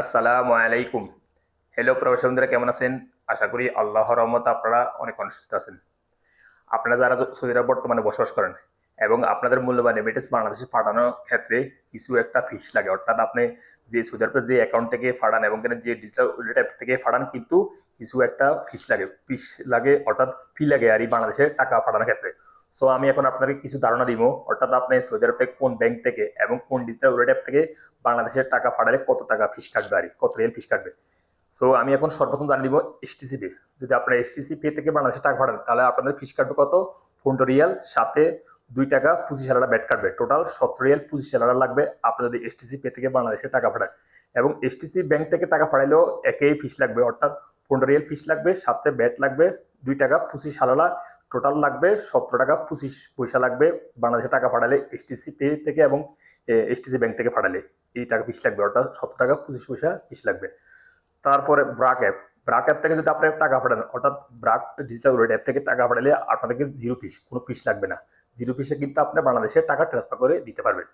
আসসালামু আলাইকুম। হ্যালো প্রবাসী বন্ধুরা, কেমন আছেন? আশা করি আল্লাহ রহমত আপনারা অনেক সুস্থ আছেন। আপনারা যারা সৌদি আরব বর্তমানে বসবাস করেন এবং আপনাদের মূল্যবান রেমিটেন্স বাংলাদেশে পাঠানোর ক্ষেত্রে কিছু একটা ফিস লাগে, অর্থাৎ আপনি যে সৌদি আরবের যে অ্যাকাউন্ট থেকে ফাড়ান এবং যে ডিজিটাল ওয়ালেট অ্যাপ থেকে ফাড়ান, কিন্তু কিছু একটা ফিস লাগে ফিস লাগে, অর্থাৎ ফি লাগে আর এই বাংলাদেশে টাকা পাঠানোর ক্ষেত্রে। সো আমি এখন আপনাকে কিছু ধারণা দিব। অর্থাৎ আপনি সৌদি আরব থেকে কোন ব্যাংক থেকে এবং কোন ডিজিটাল ওয়ালেট অ্যাপ থেকে বাংলাদেশের টাকা পাঠালে কত টাকা ফিস কাটবে আর কত রিয়েল ফিস কাটবে। সো আমি এখন সর্বপ্রথম জানিয়ে দিব এসটিসি পে যদি আপনারা এসটিসি পে থেকে বাংলাদেশে টাকা পাঠান তাহলে আপনাদের ফিস কাটবে কত? পনেরো রিয়াল সাথে দুই টাকা পঁচিশ হাজার ব্যাট কাটবে। টোটাল সতেরো রিয়াল পঁচিশ হাজার লাগবে আপনার যদি এসটিসি পে থেকে বাংলাদেশে টাকা পাঠান এবং এসটিসি ব্যাংক থেকে টাকা পাঠাইলেও একই ফিস লাগবে। অর্থাৎ পনেরো রিয়াল ফিস লাগবে, সাথে ব্যাট লাগবে, দুই টাকা পঁচিশ হাজার টোটাল লাগবে সতেরো টাকা, পঁচিশ পয়সা লাগবে। বাংলাদেশে টাকা পাঠালে এসটিসি পে থেকে এবং এসটিসি ব্যাংক থেকে পাঠালে এই টাকা ফিস লাগবে, অর্থাৎ সতেরো টাকা, পঁচিশ পয়সা ফিস লাগবে। তারপরে ব্রাক অ্যাপ ব্রাক অ্যাপ থেকে যদি আপনি টাকা পাঠান অর্থাৎ ব্রাক ডিজিটাল ওয়ালেট অ্যাপ থেকে টাকা পাঠালে আপনাদেরকে জিরো ফিস কোনো ফিস লাগবে না। জিরো ফিসে কিন্তু আপনি বাংলাদেশে টাকা ট্রান্সফার করে দিতে পারবেন।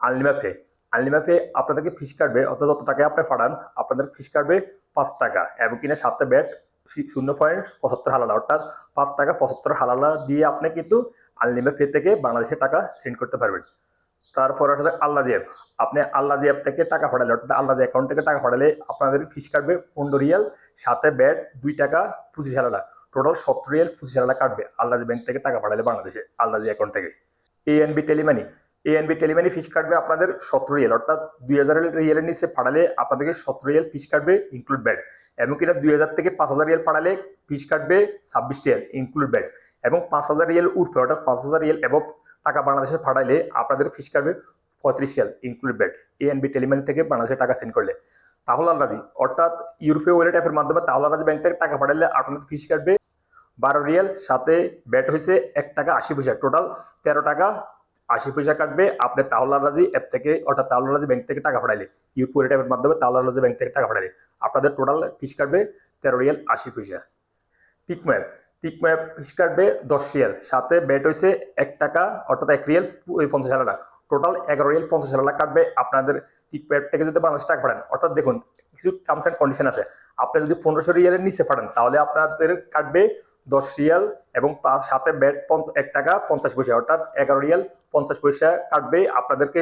আনলিমা পে আনলিমা পে আপনাদেরকে ফিস কাটবে অর্থাৎ যত টাকায় আপনি পাঠান আপনাদের ফিস কাটবে পাঁচ টাকা, এবং কিনা সাথে ব্যাট শূন্য পয়েন্ট পঁচাত্তর হালালা। অর্থাৎ পাঁচ টাকা পঁচাত্তর হালালা দিয়ে আপনি কিন্তু আনলিমা পে থেকে বাংলাদেশে টাকা সেন্ড করতে পারবেন। তারপর হচ্ছে আল্লাহ অ্যাপ আপনি আল্লাহ অ্যাপ থেকে টাকা পাঠালে, অর্থাৎ আল্লাহ অ্যাকাউন্ট থেকে টাকা পাঠালে আপনাদের ফিস কাটবে পনেরো রিয়াল, সাথে ব্যাট দুই টাকা পঁচিশ হালালা। টোটাল সত্তর রিয়াল, পঁচিশ হালালা কাটবে আল্লাহ ব্যাংক থেকে টাকা পাঠালে বাংলাদেশে আল্লাহ অ্যাকাউন্ট থেকে। এ ANB Telemoney ANB Telemoney fees কাটবে আপনাদের সতেরো রিয়াল, অর্থাৎ দুই হাজার রিয়ালের নিচে পাঠালে আপনাদেরকে সতেরো রিয়াল ফিস কাটবে ইনক্লুড ব্যাট। এবং কিনা দুই হাজার থেকে পাঁচ হাজার রিয়াল পাঠালে ফিস কাটবে ছাব্বিশ রিয়াল ইনক্লুড ব্যাট এবং পাঁচ হাজার রিয়াল উঠবে অর্থাৎ পাঁচ হাজার রিয়াল এবং টাকা বাংলাদেশে পাঠাইলে আপনাদের ফিস কাটবে পঁয়ত্রিশ riyal include VAT ANB Telemoney থেকে বাংলাদেশে টাকা সেন্ড করলে। তাহলে রাজি। অর্থাৎ ইউরোপীয় ওয়ালেট অ্যাপের মাধ্যমে তাহলে রাজি ব্যাংক থেকে টাকা পাঠালে আপনাদের ফিস কাটবে বারো রিয়াল। সাথে ব্যাট হয়েছে এক টাকা আশি পয়সা। টোটাল তেরো টাকা আশি পয়সা কাটবে। আপনি তাহলা রাজি অ্যাপ থেকে, অর্থাৎ তাহলা রাজি ব্যাংক থেকে টাকা পাঠাইলে। ইউরোপীয় ওয়ালেট অ্যাপের মাধ্যমে তাহলা রাজি ব্যাংক থেকে টাকা পাঠাইলে। আপনাদের টোটাল ফিস কাটবে তেরো রিয়াল আশি পয়সা। পিকম্যাপ পিকম্যাপ ফিস কাটবে দশ রিয়াল। সাথে ব্যাট হয়েছে এক টাকা, অর্থাৎ এক রিয়াল পঞ্চাশ হাজার টাকা। টোটাল এগারো রিয়াল পঞ্চাশ হাজার টাকা কাটবে আপনাদের পিকম্যাপ থেকে যদি বাংলাদেশ টাকা পাঠান। অর্থাৎ দেখুন, কিছু টার্মস অ্যান্ড কন্ডিশন আছে। আপনি যদি পনেরোশো রিয়ালের নিচে পাঠান, তাহলে আপনাদের কাটবে দশ রিয়াল এবং তার সাথে ব্যাট এক টাকা পঞ্চাশ পয়সা। অর্থাৎ এগারো রিয়াল পঞ্চাশ পয়সা কাটবে আপনাদেরকে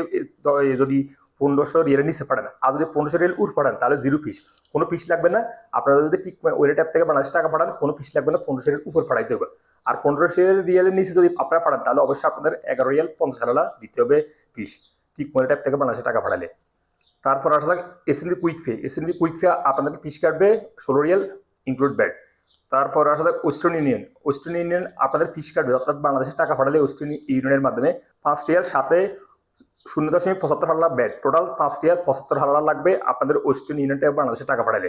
যদি পনেরোশো রিয়ালের নিচে পাঠান। আর যদি পনেরোশো রিয়াল উঠ পাঠান, তাহলে জিরো পিস কোনো পিস লাগবে না। আপনারা যদি ঠিক ওয়েলেট অ্যাপ থেকে বাংলাদেশ টাকা পাঠান, কোনো পিস লাগবে না, পনেরোশো রিয়াল উপর পাঠাইতে হবে। আর পনেরোশো রিয়ালের নিচে যদি আপনারা পাঠান, তাহলে অবশ্যই আপনাদের এগারো রিয়াল পঞ্চাশ হাজার দিতে হবে পিস ঠিক ওয়েলেট অ্যাপ থেকে বাংলাদেশে টাকা পাঠালে। তারপর আসা যাক SNB quick pay SNB quick pay আপনাদেরকে পিস কাটবে ষোলো রিয়াল ইনক্লুড ব্যাট তারপর আসা যাক ওয়েস্টার্ন ইউনিয়ন ওয়েস্টার্ন ইউনিয়ন আপনাদের ফিস কাটবে। অর্থাৎ বাংলাদেশে টাকা পাঠালে ওয়েস্টার্ন ইউনিয়নের মাধ্যমে পাঁচ রিয়াল, সাথে শূন্য দশমিক পঁচাত্তর হাজার ব্যাট টোটাল পাঁচ রিয়াল পঁচাত্তর হাজার লাগবে। আপনাদের ওয়েস্টার্ন ইউনিয়ন বাংলাদেশে টাকা পাঠালে।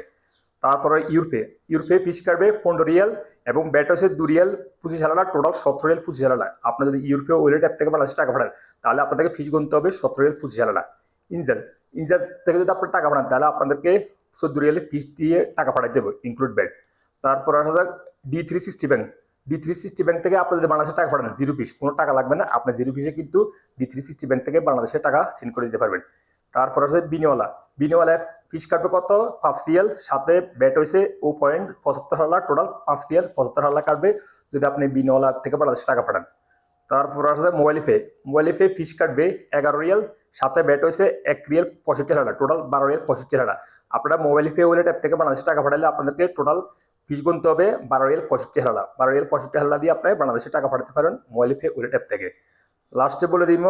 তারপরে ইউরোপে ইউরোপে ফিস কাটবে পনেরো রিয়াল এবং ব্যাট হচ্ছে দু রিয়াল পঁচিশ হাজার টোটাল সতেরো রিয়াল পঁচিশ হাজার আপনার যদি ইউরোপে ওয়েলেট অ্যাপ থেকে বাংলাদেশে টাকা পাঠান, তাহলে আপনাদেরকে ফিস গুনতে হবে সতেরো রিয়াল পঁচিশ হাজার ইনজার ইনজার থেকে যদি আপনার টাকা পাঠান, তাহলে আপনাদেরকে চোদ্দ রিয়ালে ফিস দিয়ে টাকা পাঠাইতে হবে ইনক্লুড ব্যাট। তারপর আসা যাক D three sixty bank D three sixty bank থেকে আপনি যদি বাংলাদেশে টাকা পাঠান জিরো পিস কোনো টাকা লাগবে না। আপনার জিরো পিসে কিন্তু ডি থ্রি সিক্সটি ব্যাংক থেকে বাংলাদেশে টাকা সেন্ড করে দিতে পারবেন। তারপর আছে বিনিওয়ালা বিনিওয়ালা ফিস কাটবে কত? পাঁচ রিয়াল। সাথে ব্যাট হয়েছে ও পয়েন্ট পঁচাত্তর হাজার। টোটাল পাঁচ রিয়াল, পঁচাত্তর হাজার কাটবে যদি আপনি বিনিওয়ালা থেকে বাংলাদেশে টাকা পাঠান। তারপর আছে mobile pay mobile pay fees কাটবে এগারো রিয়াল। সাথে ব্যাট হয়েছে এক রিয়াল পঁয়ষট্টি হাজার টোটাল বারো রিয়াল পঁয়ষট্টি হাজার আপনারা মোবাইল পে ওয়ালেট অ্যাপ থেকে বাংলাদেশে টাকা পাঠালে আপনাদেরকে টোটাল ফিস গুনতে হবে বারো রিয়াল পঁয়ষট্টি হাজার বারো রিয়াল পঁয়ষট্টি হাজার দিয়ে আপনি বাংলাদেশে টাকা পাঠাতে পারেন মোবাইল পে ওয়ালেট অ্যাপ থেকে। লাস্টে বলে দিব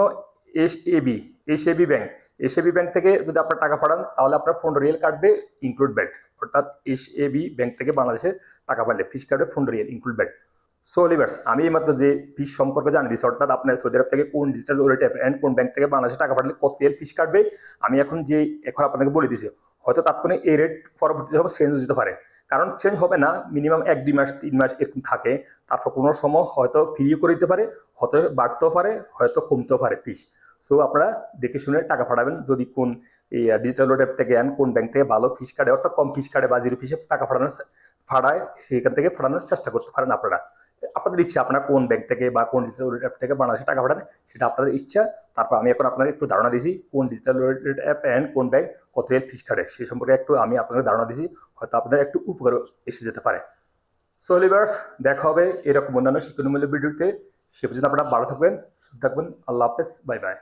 S A B S A B bank S A B bank থেকে যদি আপনার টাকা পাঠান, তাহলে আপনার পনেরো রিয়াল কাটবে ইনক্লুড ব্যাট অর্থাৎ এস এ বি ব্যাংক থেকে বাংলাদেশে টাকা পাঠালে ফিস কাটবে পনেরো রিয়াল ইনক্লুড ব্যাট সো লিভার্স আমি এইমাত্র যে ফিস সম্পর্কে জানি দিচ্ছি অর্থাৎ আপনার সৌদি আরব থেকে কোন ডিজিটাল ওয়ালেট অ্যাপ অ্যান্ড কোন ব্যাংক থেকে বাংলাদেশে টাকা পাঠালে কত রিয়াল ফিস কাটবে, আমি এখন যে, এখন আপনাকে বলে দিচ্ছি হয়তো তাৎক্ষণিক এই রেট পরবর্তী সময় চেঞ্জ যেতে পারে। কারণ চেঞ্জ হবে না মিনিমাম এক, দুই মাস, তিন মাস এরকম থাকে। তারপর কোনো সময় হয়তো ফ্রিও করে দিতে পারে, হয়তো বাড়তেও পারে, হয়তো কমতেও পারে ফিস সো আপনারা দেখে শুনে টাকা পাঠাবেন যদি কোন ডিজিটাল ওয়ালেট থেকে আন কোন ব্যাংক থেকে ভালো ফিস কাটে, অর্থাৎ কম ফিস কাটে বা জিরো ফিসে টাকা পাঠানোর ফাড়ায় সেইখান থেকে ফাড়ানোর চেষ্টা করতে পারেন আপনারা। আপনাদের ইচ্ছা, আপনার কোন ব্যাংক থেকে বা কোন ডিজিটাল ওয়ালেট অ্যাপ থেকে বাংলাদেশে টাকা পাঠান, সেটা আপনাদের ইচ্ছা। তারপর আমি এখন আপনাকে একটু ধারণা দিয়েছি, কোন ডিজিটাল ওয়ালেট অ্যাপ অ্যান্ড কোন ব্যাংক কত ফিস কাটে সেই সম্পর্কে একটু আমি আপনাদের ধারণা দিয়েছি। হয়তো আপনাদের একটু উপকার এসে যেতে পারে। সো লিভার্স দেখা হবে এরকম অন্যান্য শিক্ষণমূলক ভিডিওতে। সে পর্যন্ত আপনারা ভালো থাকবেন, সুস্থ থাকবেন। আল্লাহ হাফেজ, বাই বাই।